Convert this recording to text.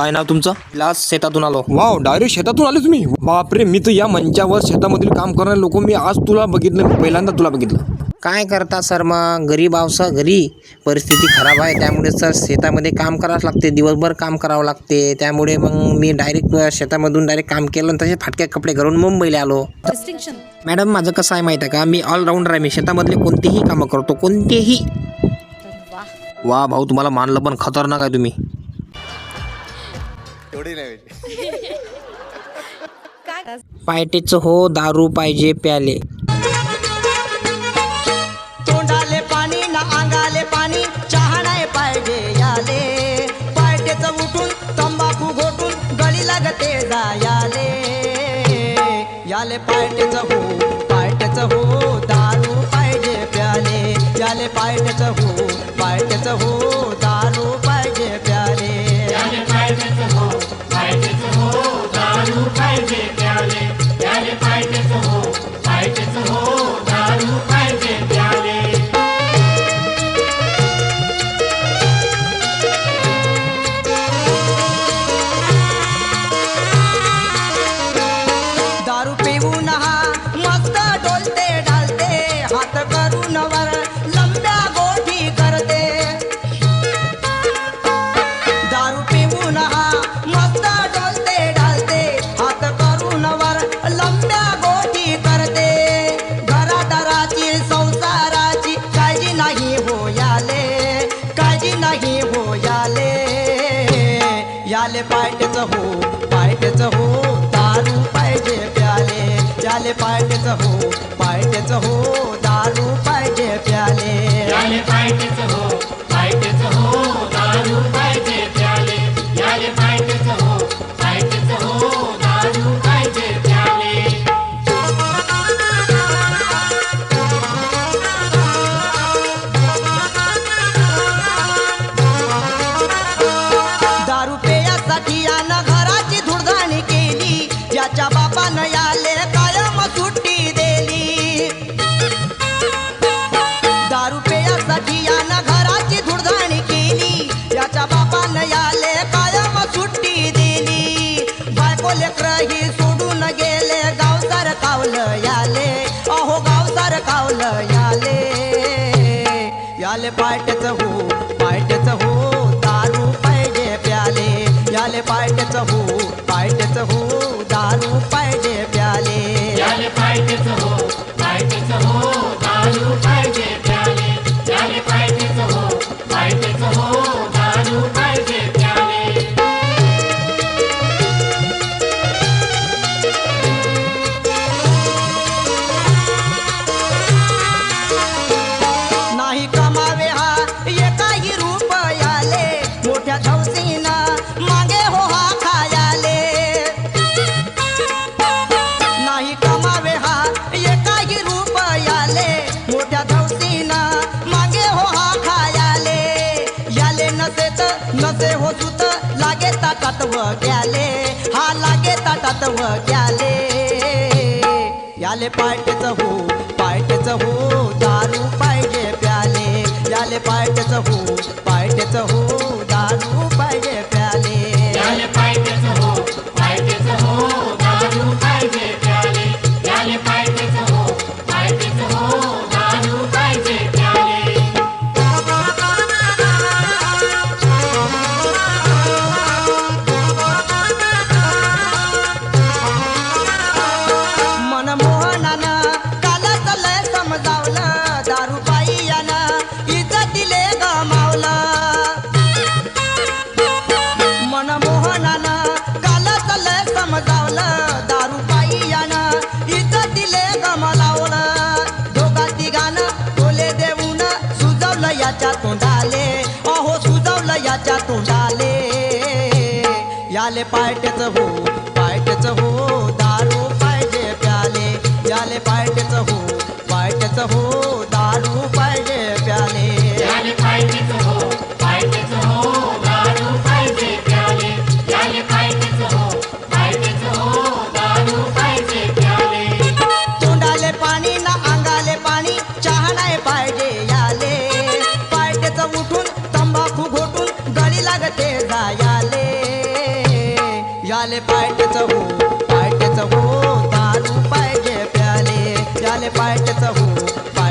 काय नाव तुमचं? लास्ट शेतातून आलो. वाव डायरेक्ट शेतातून आले तुम्ही? बापरे मी तर या मंचावर शेतामधील काम करणारे लोक मी आज तुला बघितलं मी पहिल्यांदा तुला बघितलं. काय करता सर मग? गरीब आवसा घरी. परिस्थिती खराब आहे त्यामुळे सर शेतामध्ये काम करावंच लागते दिवसभर काम करावं लागते. त्यामुळे मग मी डायरेक्ट शेतामधून डायरेक्ट काम केलं आणि तसे फाटके कपडे घालून मुंबईला आलो. मॅडम माझं कसं आहे माहीत आहे का? मी ऑलराऊंडर आहे मी शेतामधले कोणतेही कामं करतो कोणतेही. वा भाऊ तुम्हाला मानलं पण खतरनाक आहे तुम्ही. काय? पायटेचं हो दारू पाहिजे प्याले. तोंडाले पाणी ना अंगाले पाणी चहा नाही पाहिजे याले. पायटेच उठून तंबाखू घोटून गळी लागते जायाले. याले पायटेच हो पायटेच हो दारू पाहिजे प्याले. याले पायटेच हो पायटेच हो हो याले. याले पायटेच हो पायटेच हो दारू पाहिजे प्याले. याले पायटेच हो पायटेच हो याले पायटेच हो पायटेच हो दारू पाहिजे प्याले. याले पायटेच हो याले पायटेच हो पायटेच हो दारू पाहिजे प्याले. याले पायटेच हो पायटेच हो दारू पाहिजे प्याले. याले मनमोहनानं सुजवलं तोंडाले याले पायटेच हो पायटेच हो दारू पाहिजे प्याले. याले पायटेच हो पायटेच हो. पायटच हो पायटच हो दारू पाहिजे प्याले. याले पायटच हो पायटच हो